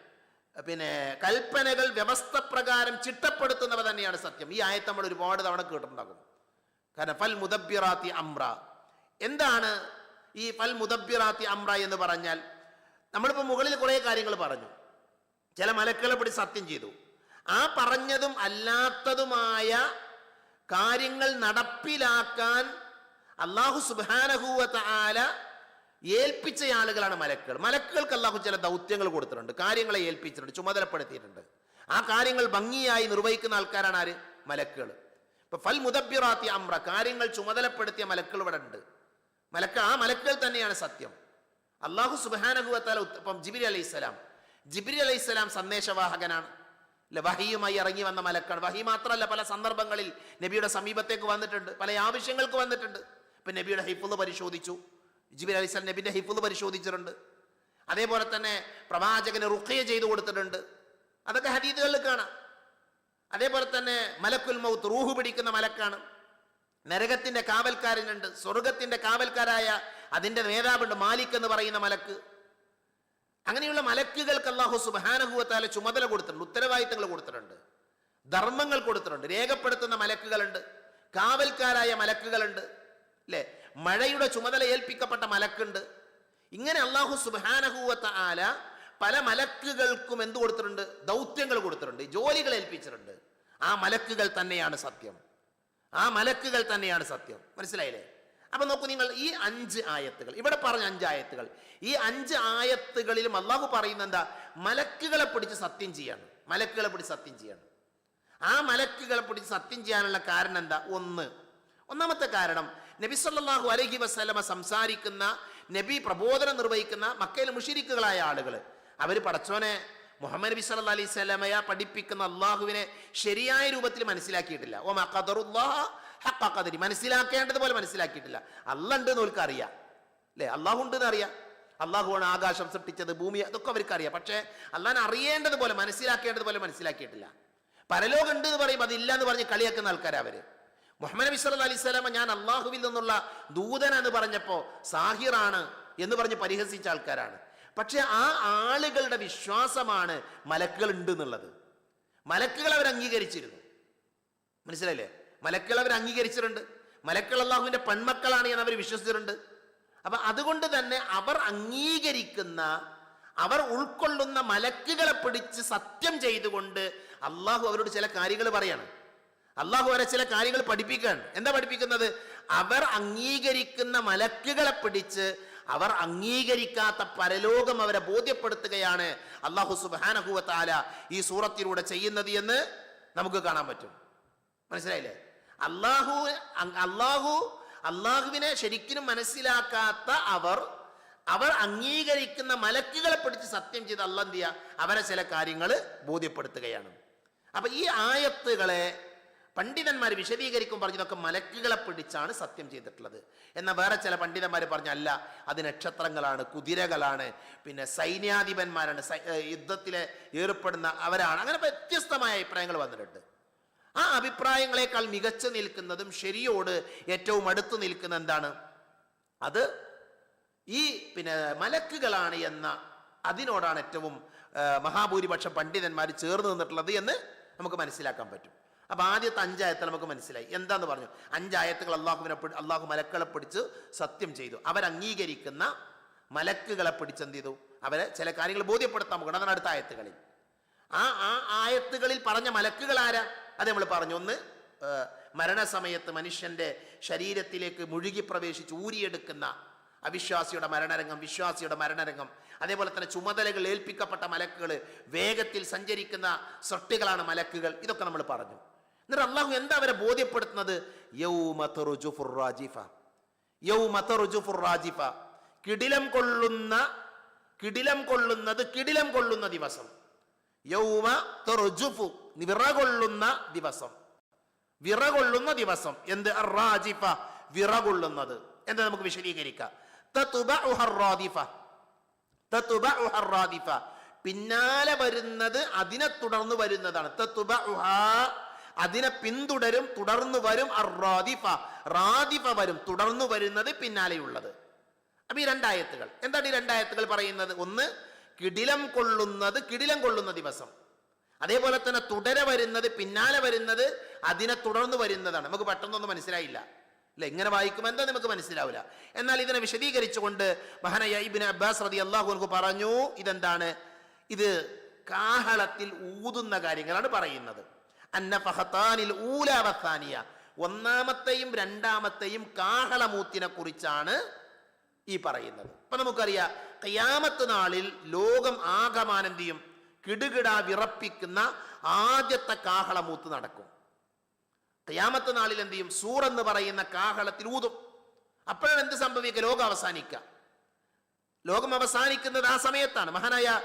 പിന്നെ കൽപ്പനകൾ വ്യവസ്ഥ പ്രകാരം ചിട്ടപ്പെടുത്തുന്നവ തന്നെയാണ് സത്യം. ഈ ആയത്ത് നമ്മൾ ഒരുപാട് തവണ കേട്ടിട്ടുണ്ടാകും. കാരണം ഫൽ മുദബ്യറാത്തി അമ്ര എന്താണ് ഈ ഫൽ മുദബ്യറാത്തി അമ്ര എന്ന് പറഞ്ഞാൽ? നമ്മളിപ്പോൾ മുകളിൽ കുറേ കാര്യങ്ങൾ പറഞ്ഞു. ചില മലക്കുകളെ പിടി സത്യം ചെയ്തു. ആ പറഞ്ഞതും അല്ലാത്തതുമായ കാര്യങ്ങൾ നടപ്പിലാക്കാൻ അള്ളാഹു സുബാനഹൂവത്ത് ആല ഏൽപ്പിച്ച ആളുകളാണ് മലക്കുകൾ. മലക്കുകൾക്ക് അള്ളാഹു ചില ദൗത്യങ്ങൾ കൊടുത്തിട്ടുണ്ട്. കാര്യങ്ങളെ ഏൽപ്പിച്ചിട്ടുണ്ട് ചുമതലപ്പെടുത്തിയിട്ടുണ്ട്. ആ കാര്യങ്ങൾ ഭംഗിയായി നിർവഹിക്കുന്ന ആൾക്കാരാണ് ആര്? മലക്കുകൾ. ഇപ്പൊ ഫൽ മുദബിറാത്തി അമ്ര കാര്യങ്ങൾ ചുമതലപ്പെടുത്തിയ മലക്കുകൾ ഇവിടെ ഉണ്ട്. മലക്ക ആ മലക്കുകൾ തന്നെയാണ് സത്യം. അള്ളാഹു സുബാനഹുവത്താല ഇപ്പം ജിബിരി അലൈഹി സ്വലാം. ജിബിരി അലൈഹി സ്വലാം സന്ദേശവാഹകനാണ്. അല്ലെ വഹിയുമായി ഇറങ്ങി വന്ന മലക്കാണ്. വഹി മാത്രമല്ല പല സന്ദർഭങ്ങളിൽ നബിയുടെ സമീപത്തേക്ക് വന്നിട്ടുണ്ട് പല ആവശ്യങ്ങൾക്ക് വന്നിട്ടുണ്ട്. ഇപ്പൊ നബിയുടെ ഹിഫുന്ന് പരിശോധിച്ചു. ജിബിരി അലി സ്വലം നബിന്റെ ഹിഫുദ് പരിശോധിച്ചിട്ടുണ്ട്. അതേപോലെ തന്നെ പ്രവാചകന് റുഖയ ചെയ്തു കൊടുത്തിട്ടുണ്ട്. അതൊക്കെ ഹദീദുകളിൽ കാണാം. അതേപോലെ തന്നെ മലക്കുൽ മൗത്ത് റൂഹ് പിടിക്കുന്ന മലക്കാണ്. നരകത്തിന്റെ കാവൽക്കാരനുണ്ട്. സ്വർഗത്തിന്റെ കാവൽക്കാരായ അതിന്റെ നേതാവുണ്ട് മാലിക് എന്ന് പറയുന്ന മലക്ക്. അങ്ങനെയുള്ള മലക്കുകൾക്ക് അള്ളാഹു സുബാനഹുവത്താല ചുമതല കൊടുത്തിട്ടുണ്ട് ഉത്തരവാദിത്തങ്ങൾ കൊടുത്തിട്ടുണ്ട്. ധർമ്മങ്ങൾ കൊടുത്തിട്ടുണ്ട്. രേഖപ്പെടുത്തുന്ന മലക്കുകളുണ്ട്. കാവൽക്കാരായ മലക്കുകളുണ്ട്. അല്ലെ മഴയുടെ ചുമതല ഏൽപ്പിക്കപ്പെട്ട മലക്കുണ്ട്. ഇങ്ങനെ അള്ളാഹു സുബാനഹുവത്ത ആല പല മലക്കുകൾക്കും എന്ത് കൊടുത്തിട്ടുണ്ട്? ദൗത്യങ്ങൾ കൊടുത്തിട്ടുണ്ട്. ജോലികൾ ഏൽപ്പിച്ചിട്ടുണ്ട്. ആ മലക്കുകൾ തന്നെയാണ് സത്യം. ആ മലക്കുകൾ തന്നെയാണ് സത്യം. മനസ്സിലായില്ലേ? അപ്പൊ നോക്കൂ നിങ്ങൾ ഈ അഞ്ച് ആയത്തുകൾ. ഇവിടെ പറഞ്ഞ അഞ്ച് ആയത്തുകൾ. ഈ അഞ്ച് ആയത്തുകളിലും അള്ളാഹു പറയുന്ന എന്താ മലക്കുകളെ പിടിച്ച് സത്യം ചെയ്യാണ്. മലക്കുകളെ പിടിച്ച് സത്യം ചെയ്യാണ്. ആ മലക്കുകളെ പിടിച്ച് സത്യം ചെയ്യാനുള്ള കാരണം എന്താ? ഒന്ന്. ഒന്നാമത്തെ കാരണം നബി സല്ലല്ലാഹു അലൈഹി വസല്ലമ സംസാരിക്കുന്ന നബി പ്രബോധനം നിർവഹിക്കുന്ന മക്കയിലെ മുഷിരിക്കുകളായ ആളുകൾ അവർ പടച്ചോനെ മുഹമ്മദ് നബി സല്ല അലൈഹി സ്വലമയ പഠിപ്പിക്കുന്ന അള്ളാഹുവിനെ ശരിയായ രൂപത്തിൽ മനസ്സിലാക്കിയിട്ടില്ല. ഓ ഖദരി. മനസ്സിലാക്കേണ്ടതുപോലെ മനസ്സിലാക്കിയിട്ടില്ല. അല്ല ഉണ്ട് എന്ന് അവർക്ക് അറിയാം അല്ലേ? അള്ളാഹു ഉണ്ട് എന്ന് അറിയാം. അള്ളാഹുവാണ് ആകാശം സൃഷ്ടിച്ചത് ഭൂമി അതൊക്കെ അവർക്ക് അറിയാം പക്ഷേ അള്ളാഹിനെ അറിയേണ്ടതുപോലെ മനസ്സിലാക്കേണ്ടതുപോലെ മനസ്സിലാക്കിയിട്ടില്ല. പരലോകം ഉണ്ട് എന്ന് പറയും അതില്ല എന്ന് പറഞ്ഞ് കളിയാക്കുന്ന ആൾക്കാരാണ് അവർ. മുഹമ്മദ് നബി സല്ല അലൈഹി സ്വലാമ ഞാൻ അള്ളാഹുവിൽ നിന്നുള്ള ദൂതൻ എന്ന് പറഞ്ഞപ്പോൾ സാഹിറാണ് എന്ന് പറഞ്ഞ് പരിഹസിച്ച ആൾക്കാരാണ്. പക്ഷെ ആ ആളുകളുടെ വിശ്വാസമാണ് മലക്കുകൾ ഉണ്ട് എന്നുള്ളത് മലക്കുകൾ അവർ അംഗീകരിച്ചിരുന്നു. മനസ്സിലായില്ലേ? മലക്കുകൾ അവർ അംഗീകരിച്ചിട്ടുണ്ട്. മലക്കൾ അള്ളാഹുവിന്റെ പെൺമക്കളാണ് എന്ന് അവർ വിശ്വസിച്ചിട്ടുണ്ട്. അപ്പൊ അതുകൊണ്ട് തന്നെ അവർ അംഗീകരിക്കുന്ന അവർ ഉൾക്കൊള്ളുന്ന മലക്കുകളെ പിടിച്ച് സത്യം ചെയ്തുകൊണ്ട് അള്ളാഹു അവരോട് ചില കാര്യങ്ങൾ പറയാണ്. അള്ളാഹു വരെ ചില കാര്യങ്ങൾ പഠിപ്പിക്കുകയാണ്. എന്താ പഠിപ്പിക്കുന്നത്? അവർ അംഗീകരിക്കുന്ന മലക്കുകളെ പിടിച്ച് അവർ അംഗീകരിക്കാത്ത പരലോകം അവരെ ബോധ്യപ്പെടുത്തുകയാണ് അള്ളാഹു സുബാനഹുവത്താല ഈ സൂറത്തിലൂടെ ചെയ്യുന്നത് എന്ന് നമുക്ക് കാണാൻ പറ്റും. മനസ്സിലായില്ലേ? അള്ളാഹു അള്ളാഹു അള്ളാഹുവിനെ ശരിക്കും മനസ്സിലാക്കാത്ത അവർ അവർ അംഗീകരിക്കുന്ന മലക്കുകളെ പിടിച്ച് സത്യം ചെയ്ത് അല്ല എന്ത് ചെയ്യുക? അവരെ ചില കാര്യങ്ങൾ ബോധ്യപ്പെടുത്തുകയാണ്. അപ്പൊ ഈ ആയത്തുകളെ പണ്ഡിതന്മാർ വിശദീകരിക്കും പറഞ്ഞതൊക്കെ മലക്കുകളെ പിടിച്ചാണ് സത്യം ചെയ്തിട്ടുള്ളത്. എന്നാൽ വേറെ ചില പണ്ഡിതന്മാർ പറഞ്ഞല്ല അത് നക്ഷത്രങ്ങളാണ് കുതിരകളാണ് പിന്നെ സൈന്യാധിപന്മാരാണ് യുദ്ധത്തിലെ ഏർപ്പെടുന്ന അവരാണ്. അങ്ങനെ വ്യത്യസ്തമായ അഭിപ്രായങ്ങൾ വന്നിട്ടുണ്ട്. ആ അഭിപ്രായങ്ങളെക്കാൾ മികച്ചു നിൽക്കുന്നതും ശരിയോട് ഏറ്റവും അടുത്ത് നിൽക്കുന്ന എന്താണ്? അത് ഈ പിന്നെ മലക്കുകളാണ് എന്ന അതിനോടാണ് ഏറ്റവും മഹാഭൂരിപക്ഷം പണ്ഡിതന്മാർ ചേർന്ന് നിന്നിട്ടുള്ളത് എന്ന് നമുക്ക് മനസ്സിലാക്കാൻ പറ്റും. അപ്പൊ ആദ്യത്തെ അഞ്ചായത്തിൽ നമുക്ക് മനസ്സിലായി. എന്താന്ന് പറഞ്ഞു? അഞ്ചായത്തുകൾ അള്ളാഹുവിനെ അള്ളാഹു മലക്കളെ പിടിച്ച് സത്യം ചെയ്തു. അവരംഗീകരിക്കുന്ന മലക്കുകളെ പിടിച്ച് എന്ത് ചെയ്തു? അവരെ ചില കാര്യങ്ങൾ ബോധ്യപ്പെടുത്താൻ പോകണം അതാണ് അടുത്ത ആയത്തുകളിൽ. ആ ആ ആയത്തുകളിൽ പറഞ്ഞ മലക്കുകൾ ആരാ? അത് നമ്മൾ പറഞ്ഞു. ഒന്ന് മരണസമയത്ത് മനുഷ്യന്റെ ശരീരത്തിലേക്ക് മുഴുകി പ്രവേശിച്ച് ഊരിയെടുക്കുന്ന അവിശ്വാസിയുടെ മരണരംഗം വിശ്വാസിയുടെ മരണരംഗം അതേപോലെ തന്നെ ചുമതലകൾ ഏൽപ്പിക്കപ്പെട്ട മലക്കുകൾ വേഗത്തിൽ സഞ്ചരിക്കുന്ന സൃഷ്ടികളാണ് മലക്കുകൾ. ഇതൊക്കെ നമ്മൾ പറഞ്ഞു. എന്നിട്ട് അള്ളാഹു എന്താ അവരെ ബോധ്യപ്പെടുത്തുന്നത്? യൗമ തറുജുഫുർ റാജിഫ റാജിഫ കിടിലം കൊള്ളുന്ന കിടിലം കൊള്ളുന്നത് കിടിലം കൊള്ളുന്ന ദിവസം. യൗമ തൊറുജുഫു വിറ കൊള്ളുന്ന ദിവസം. വിറ കൊള്ളുന്ന ദിവസം. എന്ത്? റാജിഫ വിറകൊള്ളുന്നത് എന്ന് നമുക്ക് വിശദീകരിക്കാം. പിന്നാലെ വരുന്നത് അതിനെ തുടർന്ന് വരുന്നതാണ്. അതിനെ പിന്തുടരും തുടർന്നു വരും അറാദിഫ റാദിഫ വരും തുടർന്നു വരുന്നത് പിന്നാലെയുള്ളത്. അപ്പൊ ഈ രണ്ടായത്തുകൾ. എന്താണ് ഈ രണ്ടായത്തുകൾ പറയുന്നത്? ഒന്ന് കിടിലം കൊള്ളുന്നത് കിടിലം കൊള്ളുന്ന ദിവസം. അതേപോലെ തന്നെ തുടരെ വരുന്നത് പിന്നാലെ വരുന്നത് അതിനെ തുടർന്ന് വരുന്നതാണ്. നമുക്ക് പെട്ടെന്നൊന്നും മനസ്സിലായില്ല. അല്ലെ ഇങ്ങനെ വായിക്കുമ്പോൾ എന്താ നമുക്ക് മനസ്സിലാവില്ല. എന്നാൽ ഇതിനെ വിശദീകരിച്ചുകൊണ്ട് മഹാനായ ഇബിൻ അബ്ബാസ് റതി അള്ളാഹു പറഞ്ഞു ഇതെന്താണ്? ഇത് കാഹളത്തിൽ ഊതുന്ന കാര്യങ്ങളാണ് പറയുന്നത്. അന്ന ഊലാവസാനിയ ഒന്നാമത്തെയും രണ്ടാമത്തെയും കാഹളമൂത്തിനെ കുറിച്ചാണ് ഈ പറയുന്നത്. അപ്പൊ നമുക്കറിയാം കയ്യാമത്ത് നാളിൽ ലോകം ആകമാനം ചെയ്യും? കിടുകിട വിറപ്പിക്കുന്ന ആദ്യത്തെ കാഹളമൂത്ത് നടക്കും. കയ്യാമത്ത് നാളിൽ എന്ത് ചെയ്യും? സൂർ എന്ന് പറയുന്ന കാഹളത്തിൽ ഊതും. അപ്പോഴാണ് എന്ത് സംഭവിക്കുക? ലോകം അവസാനിക്കുക. ലോകം അവസാനിക്കുന്നത് ആ സമയത്താണ്. മഹാനായ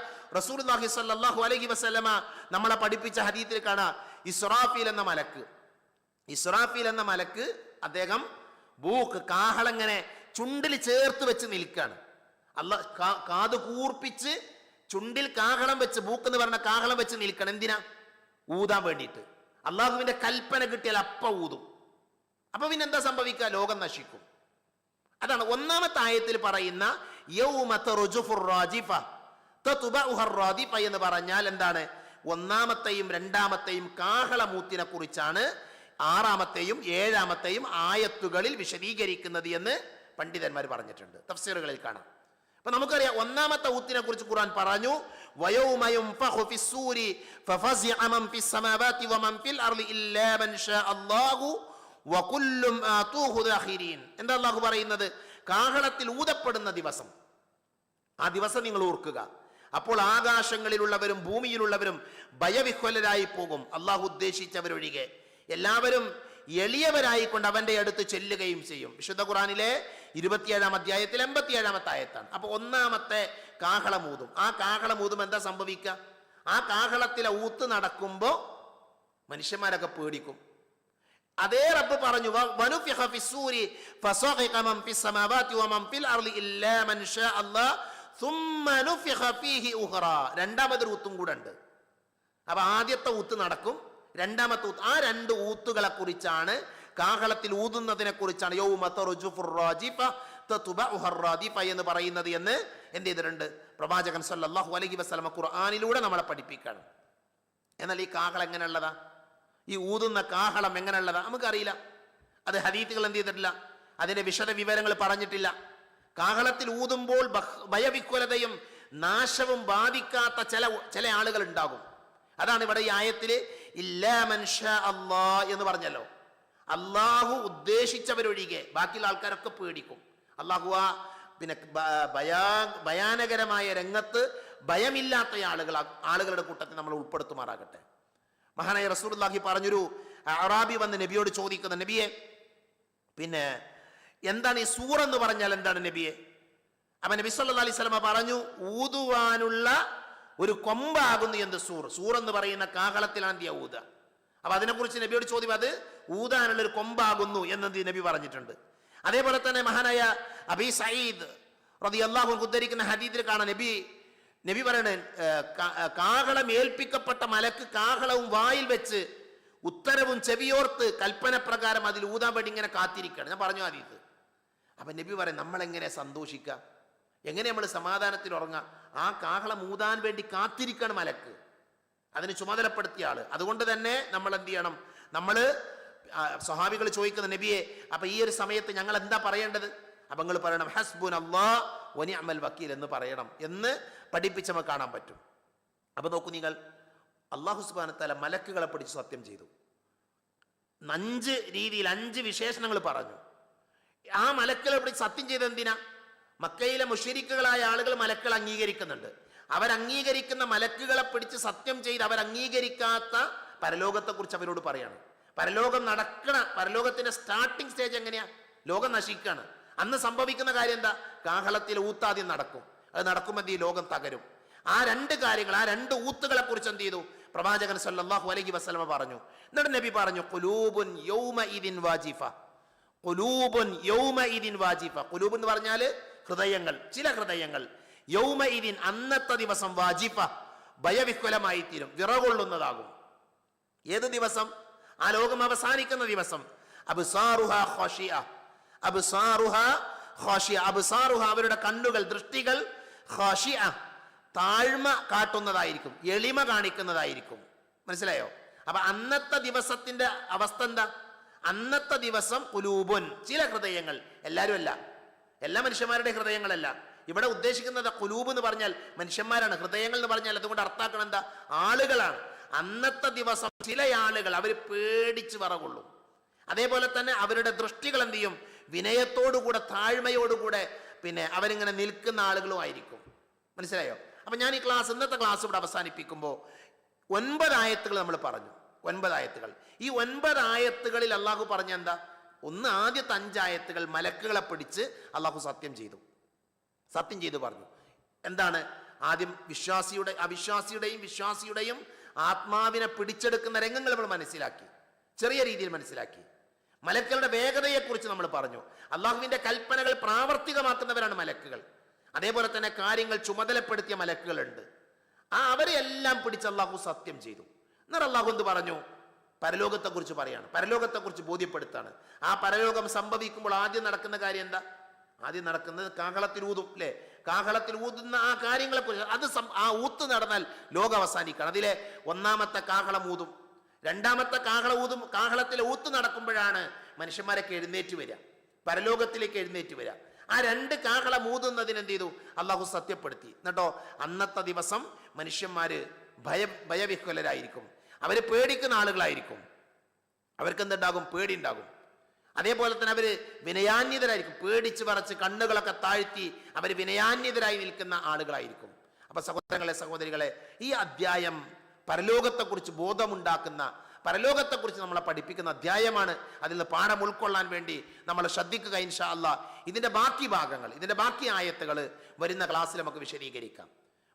സ്വല്ലല്ലാഹു അലൈഹി വസല്ലമ നമ്മളെ പഠിപ്പിച്ച ഹദീത്തിൽ കാണാം. ഇസ്രാഫീൽ എന്ന മലക്ക്. ഇസ്രാഫീൽ എന്ന മലക്ക് അദ്ദേഹം ബൂക്ക് കാഹളങ്ങനെ ചുണ്ടിൽ ചേർത്ത് വെച്ച് നിൽക്കുകയാണ് അല്ല കാത് കൂർപ്പിച്ച് ചുണ്ടിൽ കാഹളം വെച്ച് ബൂക്ക് എന്ന് പറഞ്ഞ കാഹളം വെച്ച് നിൽക്കണം. എന്തിനാ? ഊതാൻ വേണ്ടിയിട്ട്. അള്ളാഹുവിന്റെ കൽപ്പന കിട്ടിയാൽ അപ്പ ഊതും. അപ്പൊ പിന്നെ എന്താ സംഭവിക്കുക? ലോകം നശിക്കും. അതാണ് ഒന്നാമത്തെ ആയത്തിൽ പറയുന്ന എന്ന് പറഞ്ഞാൽ എന്താണ്? ഒന്നാമത്തെയും രണ്ടാമത്തെയും കാഹളമൂത്തിനെ കുറിച്ചാണ് ആറാമത്തെയും ഏഴാമത്തെയും ആയത്തുകളിൽ വിശദീകരിക്കുന്നത് എന്ന് പണ്ഡിതന്മാർ പറഞ്ഞിട്ടുണ്ട്. തഫ്സീറുകളിൽ കാണാം. അപ്പൊ നമുക്കറിയാം ഒന്നാമത്തെ ഊത്തിനെ കുറിച്ച് ഖുർആൻ പറഞ്ഞു വയൗമ യുൻഫഖു ഫിസ്സൂരി ഫിൽ അർളി ഇല്ലാ മൻ ഷാ അല്ലാഹു ദാഹിരീൻ എന്താ അള്ളാഹു പറയുന്നത്? കാഹളത്തിൽ ഊതപ്പെടുന്ന ദിവസം. ആ ദിവസം നിങ്ങൾ ഓർക്കുക. അപ്പോൾ ആകാശങ്ങളിലുള്ളവരും ഭൂമിയിലുള്ളവരും ഭയവിഹ്വലരായി പോകും. അള്ളാഹു ഉദ്ദേശിച്ചവരൊഴികെ. എല്ലാവരും എളിയവരായിക്കൊണ്ട് അവന്റെ അടുത്ത് ചെല്ലുകയും ചെയ്യും. വിശുദ്ധ ഖുറാനിലെ ഇരുപത്തിയേഴാം അധ്യായത്തിൽ എൺപത്തിയേഴാമത്തെ ആയത്താണ്. അപ്പോൾ ഒന്നാമത്തെ കാഹളമൂതും ആ കാഹളമൂതും എന്താ സംഭവിക്കുക? ആ കാഹളത്തിലെ ഊത്ത് നടക്കുമ്പോൾ മനുഷ്യന്മാരൊക്കെ പേടിക്കും. അതേ റബ്ബ് പറഞ്ഞു വനുഫിഹ ഫിസ്സൂരി ഫസഖിഖ ഫിസ് സമാവാതി വമൻ ഫിൽ അർളി ഇല്ലാ മൻ ഷാ അല്ലാഹ് രണ്ടാമതൊരു ഊത്തും കൂടെ ഉണ്ട്. അപ്പൊ ആദ്യത്തെ ഊത്ത് നടക്കും. രണ്ടാമത്തെ ഊത്ത് ആ രണ്ട് ഊത്തുകളെ കുറിച്ചാണ് കാഹളത്തിൽ ഊതുന്നതിനെ കുറിച്ചാണ് എന്ന് പറയുന്നത് എന്ന് എന്ത് ചെയ്തിട്ടുണ്ട്? പ്രവാചകൻ സല്ലാഹു അലഹി വസ്ലമ ഖുർആാനിലൂടെ നമ്മളെ പഠിപ്പിക്കണം എന്നാൽ ഈ കാഹളം എങ്ങനെയുള്ളതാ? ഈ ഊതുന്ന കാഹളം എങ്ങനെയുള്ളതാ? നമുക്കറിയില്ല. അത് ഹദീത്തുകൾ എന്ത് ചെയ്തിട്ടില്ല. അതിന്റെ വിശദ വിവരങ്ങൾ പറഞ്ഞിട്ടില്ല. കാഹളത്തിൽ ഊതുമ്പോൾ ഭയവിക്കുലതയും നാശവും ബാധിക്കാത്ത ചില ചില ആളുകൾ ഉണ്ടാകും അതാണ് ഇവിടെ ഈ ആയത്തിൽ ഇല്ലാ മനുഷ്യ അള്ളാ എന്ന് പറഞ്ഞല്ലോ. അള്ളാഹു ഉദ്ദേശിച്ചവരൊഴികെ ബാക്കിയുള്ള ആൾക്കാരൊക്കെ പേടിക്കും. അള്ളാഹു ആ പിന്നെ ഭയാനകരമായ രംഗത്ത് ഭയമില്ലാത്ത ആളുകൾ ആളുകളുടെ കൂട്ടത്തിൽ നമ്മൾ ഉൾപ്പെടുത്തുമാറാകട്ടെ. മഹാനായ റസൂലുള്ളാഹി പറഞ്ഞൊരു അറാബി വന്ന് നബിയോട് ചോദിക്കുന്ന നബിയെ പിന്നെ എന്താണ് ഈ സൂർ എന്ന് പറഞ്ഞാൽ എന്താണ് നബിയെ? അപ്പൊ നബി സല്ല അലൈഹി സ്വലമ പറഞ്ഞു ഊതുവാനുള്ള ഒരു കൊമ്പാകുന്നു എന്ത് സൂർ സൂർ എന്ന് പറയുന്ന കാഹളത്തിലാണ് എന്തിയ ഊത അപ്പൊ അതിനെക്കുറിച്ച് നബിയോട് ചോദ്യം അത് ഊതാനുള്ള ഒരു കൊമ്പാകുന്നു എന്നത് നബി പറഞ്ഞിട്ടുണ്ട്. അതേപോലെ തന്നെ മഹാനായ അബി സയ്യിദ് റതി അള്ളാഹു ഉദ്ധരിക്കുന്ന ഹദീദിൽ കാണാൻ നബി നബി പറയണേ കാഹളം ഏൽപ്പിക്കപ്പെട്ട മലക്ക് കാഹളവും വായിൽ വെച്ച് ഉത്തരവും ചെവിയോർത്ത് കൽപ്പന പ്രകാരം അതിൽ ഊതാൻ വേണ്ടി ഇങ്ങനെ കാത്തിരിക്കുകയാണ്. ഞാൻ പറഞ്ഞു ആദ്യത്ത് അപ്പൊ നബി പറയും നമ്മളെങ്ങനെ സന്തോഷിക്കുക എങ്ങനെ നമ്മൾ സമാധാനത്തിൽ ഉറങ്ങാം? ആ കാഹളം ഊതാൻ വേണ്ടി കാത്തിരിക്കണം മലക്ക് അതിന് ചുമതലപ്പെടുത്തിയ ആൾ. അതുകൊണ്ട് തന്നെ നമ്മൾ എന്ത് ചെയ്യണം? നമ്മൾ സ്വഹാബികൾ ചോദിക്കുന്ന നബിയെ അപ്പം ഈ ഒരു സമയത്ത് ഞങ്ങൾ എന്താ പറയേണ്ടത്? അപ്പം നിങ്ങൾ പറയണം ഹസ്ബുൻ അള്ളാ വനി അമൽ വക്കീൽ എന്ന് പറയണം എന്ന് പഠിപ്പിച്ച് നമുക്ക് കാണാൻ പറ്റും. അപ്പം നോക്കൂ നിങ്ങൾ അള്ളാഹു സുബാനത്താല മലക്കുകളെ പിടിച്ച് സത്യം ചെയ്തു. അഞ്ച് രീതിയിൽ അഞ്ച് വിശേഷണങ്ങൾ പറഞ്ഞു. ആ മലക്കുകളെ പിടിച്ച് സത്യം ചെയ്ത് എന്തിനാ? മക്കയിലെ മുഷരിക്കുകളായ ആളുകൾ മലക്കൾ അംഗീകരിക്കുന്നുണ്ട്. അവരംഗീകരിക്കുന്ന മലക്കുകളെ പിടിച്ച് സത്യം ചെയ്ത് അവർ അംഗീകരിക്കാത്ത പരലോകത്തെക്കുറിച്ച് അവരോട് പറയാണ്. പരലോകം നടക്കണ പരലോകത്തിന്റെ സ്റ്റാർട്ടിംഗ് സ്റ്റേജ് എങ്ങനെയാ? ലോകം നശിക്കുകയാണ് അന്ന് സംഭവിക്കുന്ന കാര്യം എന്താ? കാഹളത്തിൽ ഊത്താദ്യം നടക്കും. അത് നടക്കുമ്പോൾ ഈ ലോകം തകരും. ആ രണ്ട് കാര്യങ്ങൾ ആ രണ്ട് ഊത്തുകളെ കുറിച്ച് എന്ത് ചെയ്തു? പ്രവാചകൻ സല്ലാഹു അലഹി വസ്ലമ പറഞ്ഞു. എന്നിട്ട് നബി പറഞ്ഞു കുലൂബുൻ യൗമ ഇതിൻ വാജിഫ. കുലൂബുൻ യൗമ വാജിഫ. കുലൂബ് എന്ന് പറഞ്ഞാൽ ഹൃദയങ്ങൾ ചില ഹൃദയങ്ങൾ. യൗമ അന്നത്തെ ദിവസം വാജിഫ ഭയവിഹ്വലമായി തീരും വിറകൊള്ളുന്നതാകും. ഏത് ദിവസം? ആ ലോകം അവസാനിക്കുന്ന ദിവസം. അബ്സാറുഹ ഖാശിയ അബ്സാറുഹ ഖാശിയ അബ്സാറുഹ അവരുടെ കണ്ണുകൾ ദൃഷ്ടികൾ ഖാശിയ താഴ്മ കാട്ടുന്നതായിരിക്കും എളിമ കാണിക്കുന്നതായിരിക്കും. മനസ്സിലായോ? അപ്പൊ അന്നത്തെ ദിവസത്തിന്റെ അവസ്ഥ എന്താ? അന്നത്തെ ദിവസം കുലൂബുൻ ചില ഹൃദയങ്ങൾ. എല്ലാവരും അല്ല എല്ലാ മനുഷ്യന്മാരുടെ ഹൃദയങ്ങളല്ല. ഇവിടെ ഉദ്ദേശിക്കുന്നത് കുലൂബ് എന്ന് പറഞ്ഞാൽ മനുഷ്യന്മാരാണ്. ഹൃദയങ്ങൾ എന്ന് പറഞ്ഞാൽ അതുകൊണ്ട് അർത്ഥാക്കണം എന്താ? ആളുകളാണ്. അന്നത്തെ ദിവസം ചില ആളുകൾ അവർ പേടിച്ച് പറകൊള്ളും അതേപോലെ തന്നെ അവരുടെ ദൃഷ്ടികൾ എന്ത് ചെയ്യും? വിനയത്തോടുകൂടെ താഴ്മയോടുകൂടെ പിന്നെ അവരിങ്ങനെ നിൽക്കുന്ന ആളുകളും ആയിരിക്കും. മനസ്സിലായോ? അപ്പൊ ഞാൻ ഈ ക്ലാസ് ഇന്നത്തെ ക്ലാസ് ഇവിടെ അവസാനിപ്പിക്കുമ്പോൾ ഒൻപത് ആയത്തുകൾ നമ്മൾ പറഞ്ഞു. ഒൻപത് ആയത്തുകൾ. ഈ ഒൻപതായത്തുകളിൽ അള്ളാഹു പറഞ്ഞ എന്താ? ഒന്ന് ആദ്യത്തെ അഞ്ചായത്തുകൾ മലക്കുകളെ പിടിച്ച് അള്ളാഹു സത്യം ചെയ്തു. സത്യം ചെയ്തു പറഞ്ഞു. എന്താണ്? ആദ്യം വിശ്വാസിയുടെ അവിശ്വാസിയുടെയും വിശ്വാസിയുടെയും ആത്മാവിനെ പിടിച്ചെടുക്കുന്ന രംഗങ്ങൾ നമ്മൾ മനസ്സിലാക്കി. ചെറിയ രീതിയിൽ മനസ്സിലാക്കി. മലക്കുകളുടെ വേഗതയെക്കുറിച്ച് നമ്മൾ പറഞ്ഞു. അള്ളാഹുവിന്റെ കൽപ്പനകൾ പ്രാവർത്തികമാക്കുന്നവരാണ് മലക്കുകൾ. അതേപോലെ തന്നെ കാര്യങ്ങൾ ചുമതലപ്പെടുത്തിയ മലക്കുകളുണ്ട്. ആ അവരെ എല്ലാം പിടിച്ച് അള്ളാഹു സത്യം ചെയ്തു. എന്നാൽ അള്ളാഹു എന്ത് പറഞ്ഞു. പരലോകത്തെക്കുറിച്ച് പറയാണ്. പരലോകത്തെക്കുറിച്ച് ബോധ്യപ്പെടുത്താണ്. ആ പരലോകം സംഭവിക്കുമ്പോൾ ആദ്യം നടക്കുന്ന കാര്യം എന്താ? ആദ്യം നടക്കുന്നത് കാഹളത്തിൽ ഊതും അല്ലേ? കാഹളത്തിൽ ഊതുന്ന ആ കാര്യങ്ങളെ കുറിച്ച് അത് ആ ഊത്ത് നടന്നാൽ ലോകം അവസാനിക്കണം. അതിലെ ഒന്നാമത്തെ കാഹളം ഊതും. രണ്ടാമത്തെ കാഹള ഊതും കാഹളത്തിലെ ഊത്ത് നടക്കുമ്പോഴാണ് മനുഷ്യന്മാരൊക്കെ എഴുന്നേറ്റ് വരിക പരലോകത്തിലേക്ക് എഴുന്നേറ്റ് വരിക ആ രണ്ട് കാഹളം ഊതുന്നതിന് എന്ത് ചെയ്തു? അള്ളാഹു സത്യപ്പെടുത്തി. എന്നിട്ടോ അന്നത്തെ ദിവസം മനുഷ്യന്മാര് ഭയ ഭയവിഹ്വലരായിരിക്കും. അവർ പേടിക്കുന്ന ആളുകളായിരിക്കും. അവർക്ക് എന്തുണ്ടാകും പേടി ഉണ്ടാകും അതേപോലെ തന്നെ അവർ വിനയാന്യതരായിരിക്കും പേടിച്ച് പറച്ച് കണ്ണുകളൊക്കെ താഴ്ത്തി അവർ വിനയാന്യതരായി നിൽക്കുന്ന ആളുകളായിരിക്കും. അപ്പൊ സഹോദരങ്ങളെ സഹോദരികളെ ഈ അധ്യായം പരലോകത്തെക്കുറിച്ച് ബോധമുണ്ടാക്കുന്ന പരലോകത്തെക്കുറിച്ച് നമ്മളെ പഠിപ്പിക്കുന്ന അധ്യായമാണ്. അതിൽ നിന്ന് പാഠം ഉൾക്കൊള്ളാൻ വേണ്ടി നമ്മൾ ശ്രദ്ധിക്കുക ഇൻഷാ അല്ല ഇതിന്റെ ബാക്കി ഭാഗങ്ങൾ ഇതിന്റെ ബാക്കി ആയത്തുകൾ വരുന്ന ക്ലാസ്സിൽ നമുക്ക് വിശദീകരിക്കാം.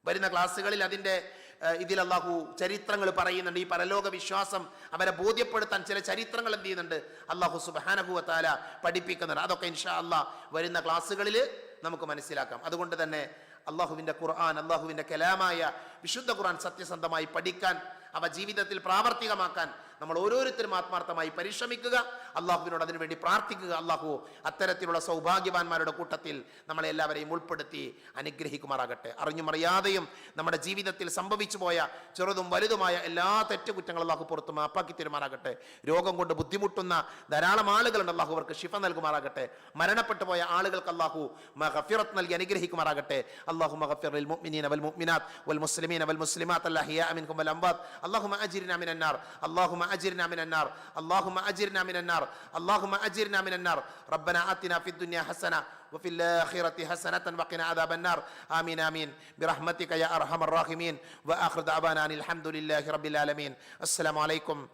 വരുന്ന ക്ലാസ്സുകളിൽ അതിന്റെ ഇതിൽ അള്ളാഹു ചരിത്രങ്ങൾ പറയുന്നുണ്ട്. ഈ പരലോക വിശ്വാസം അവരെ ബോധ്യപ്പെടുത്താൻ ചില ചരിത്രങ്ങൾ എന്ത് ചെയ്യുന്നുണ്ട്? അള്ളാഹു സുബാനഹുവത്താല പഠിപ്പിക്കുന്നുണ്ട്. അതൊക്കെ ഇൻഷാ അള്ളാഹ് വരുന്ന ക്ലാസ്സുകളിൽ നമുക്ക് മനസ്സിലാക്കാം. അതുകൊണ്ട് തന്നെ അള്ളാഹുവിന്റെ ഖുർആൻ അള്ളാഹുവിന്റെ കലാമായ വിശുദ്ധ ഖുർആൻ സത്യസന്ധമായി പഠിക്കാൻ അവ ജീവിതത്തിൽ പ്രാവർത്തികമാക്കാൻ നമ്മൾ ഓരോരുത്തരും ആത്മാർത്ഥമായി പരിശ്രമിക്കുക അള്ളാഹുവിനോട് അതിനുവേണ്ടി പ്രാർത്ഥിക്കുക അള്ളാഹു അത്തരത്തിലുള്ള സൗഭാഗ്യവാന്മാരുടെ കൂട്ടത്തിൽ നമ്മളെ എല്ലാവരെയും ഉൾപ്പെടുത്തി അനുഗ്രഹിക്കുമാറാകട്ടെ അറിഞ്ഞും അറിയാതെയും നമ്മുടെ ജീവിതത്തിൽ സംഭവിച്ചു പോയ ചെറുതും വലുതുമായ എല്ലാ തെറ്റുകുറ്റങ്ങളും അള്ളാഹു പുറത്ത് മാപ്പാക്കി തരുമാറാകട്ടെ രോഗം കൊണ്ട് ബുദ്ധിമുട്ടുന്ന ധാരാളം ആളുകളുണ്ട് അള്ളാഹു അവർക്ക് ശിഫ നൽകുമാറാകട്ടെ മരണപ്പെട്ടു പോയ ആളുകൾക്ക് അള്ളാഹു മഹഫിറത്ത് നൽകി അനുഗ്രഹിക്കുമാറാകട്ടെ അള്ളാഹു മഹഫിർ المؤمنين والمؤمنات والمسلمين والمسلمات الأحياء منكم والأموات اللهم أجرنا من النار اللهم أجرنا من النار. اللهم أجرنا من النار. اللهم أجرنا من النار. ربنا آتنا في الدنيا حسنة وفي الآخرة حسنة وقنا عذاب النار. آمين آمين. برحمتك يا أرحم الراحمين. وآخر دعوانا أن الحمد لله رب العالمين. السلام عليكم.